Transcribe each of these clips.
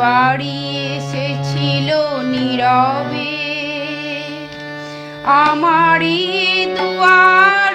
বাড়ি এসেছিল নীরবে। আমারই দুয়ার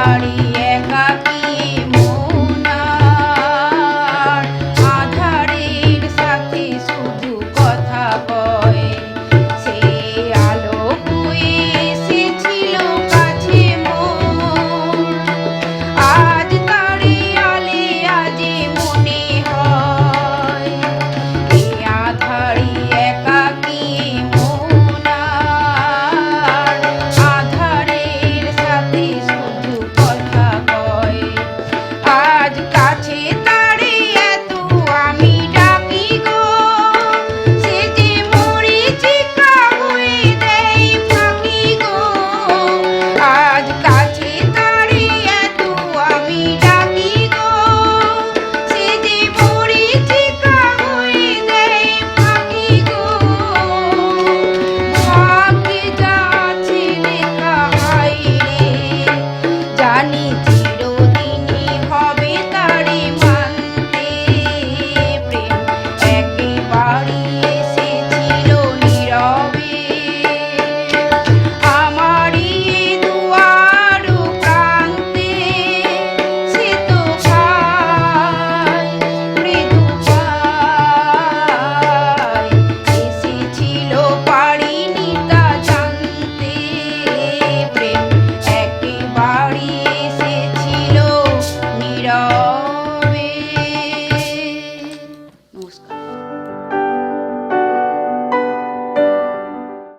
ಚಾಳಿ